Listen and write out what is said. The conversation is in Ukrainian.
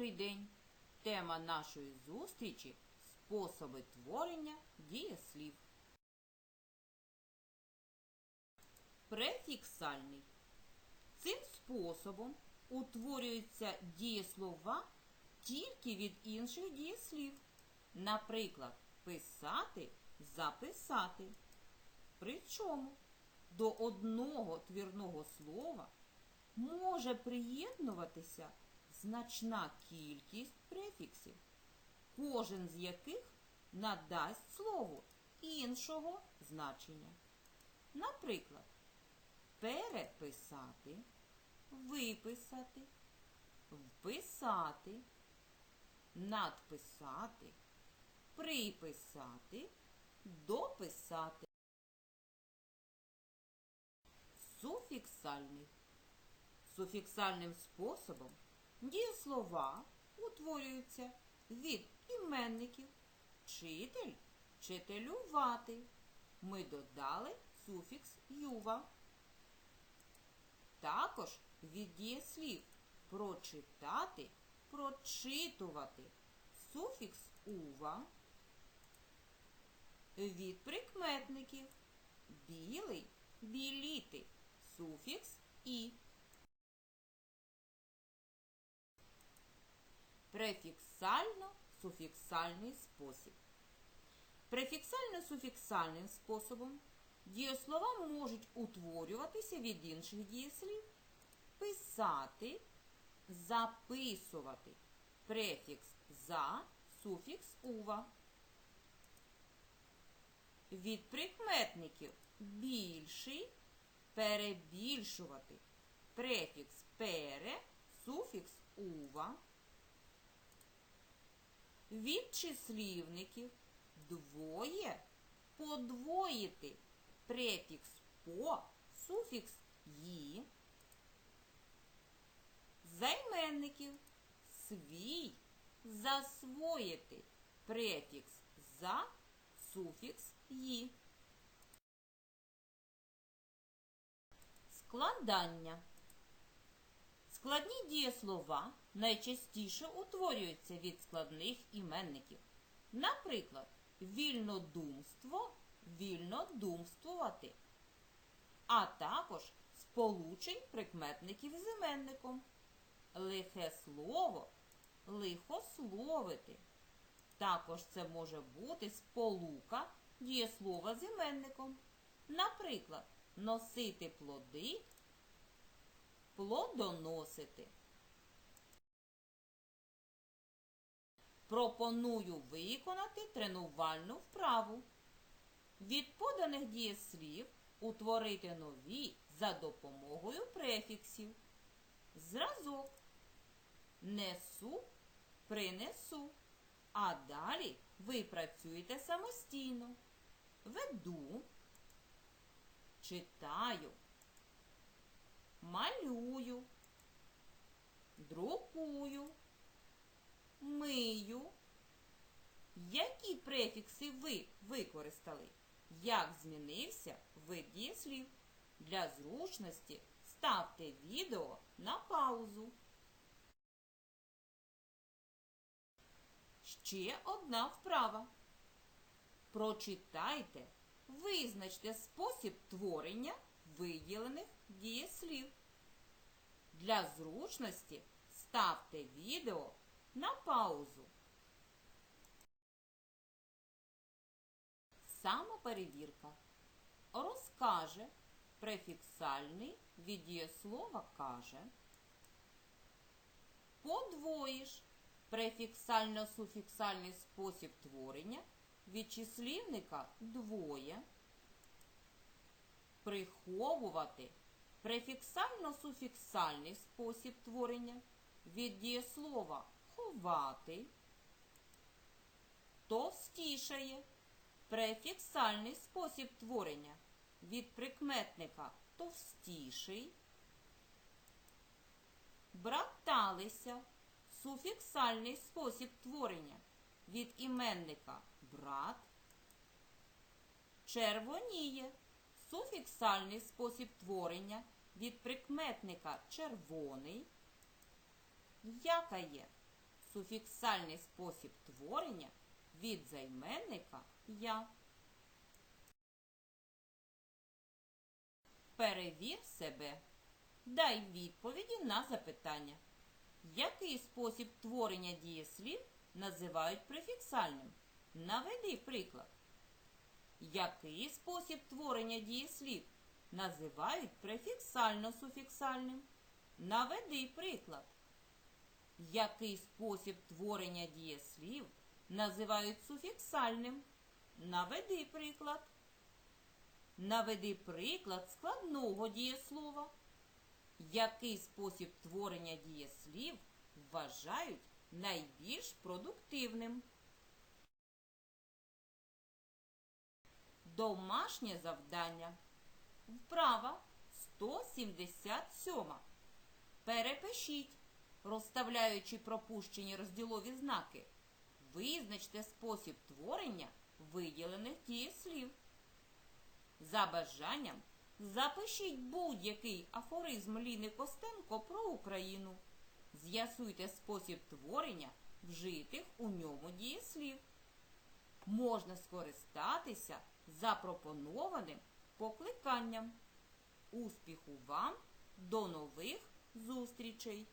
Добрий день! Тема нашої зустрічі способи творення дієслів. Префіксальний. Цим способом утворюються дієслова тільки від інших дієслів. Наприклад, писати записати. Причому до одного твірного слова може приєднуватися значна кількість префіксів, кожен з яких надасть слову іншого значення. Наприклад, переписати, виписати, вписати, надписати, приписати, дописати. Суфіксальний. Суфіксальним способом дієслова утворюються від іменників вчитель, вчителювати. Ми додали суфікс юва. Також від дієслів прочитати, прочитувати суфікс ува. Від прикметників білий, біліти суфікс і. Префіксально-суфіксальний спосіб. Префіксально-суфіксальним способом дієслова можуть утворюватися від інших дієслів, писати, записувати. Префікс за, суфікс ува. Від прикметників більший перебільшувати. Префікс пере, суфікс ува. Від числівників двоє подвоїти. Префікс по, суфікс ї. Займенників свій засвоїти. Префікс за, суфікс ї. Складання. Складні дієслова найчастіше утворюються від складних іменників. Наприклад, вільнодумство вільнодумствувати, а також сполучень прикметників з іменником. Лихе слово лихословити. Також це може бути сполука дієслова з іменником. Наприклад, носити плоди, плодоносити. Пропоную виконати тренувальну вправу. Від поданих дієслів утворити нові за допомогою префіксів. Зразок. Несу, принесу. А далі ви працюєте самостійно. Веду, читаю, малюю, друкую, мию. Які префікси ви використали? Як змінився вид дієслів? Для зручності ставте відео на паузу. Ще одна вправа. Прочитайте, визначте спосіб творення виділених дієслів. Для зручності ставте відео на паузу. Самоперевірка. Розкаже префіксальний від дієслова каже. Подвоїш префіксально-суфіксальний спосіб творення від числівника двоє. Приховувати префіксально-суфіксальний спосіб творення від дієслова ховати. Товстішає префіксальний спосіб творення від прикметника товстіший. Браталися суфіксальний спосіб творення від іменника брат. Червоніє суфіксальний спосіб творення від прикметника червоний. Якає суфіксальний спосіб творення від займенника я. Перевір себе. Дай відповіді на запитання. Який спосіб творення дієслів називають префіксальним? Наведи приклад. Який спосіб творення дієслів називають префіксально-суфіксальним? Наведи приклад. Який спосіб творення дієслів називають суфіксальним? Наведи приклад. Наведи приклад складного дієслова. Який спосіб творення дієслів вважають найбільш продуктивним? Домашнє завдання. Вправа 177. Перепишіть, розставляючи пропущені розділові знаки. Визначте спосіб творення виділених дієслів. За бажанням запишіть будь-який афоризм Ліни Костенко про Україну. З'ясуйте спосіб творення вжитих у ньому дієслів. Можна скористатися запропонованим покликанням. Успіху вам! До нових зустрічей!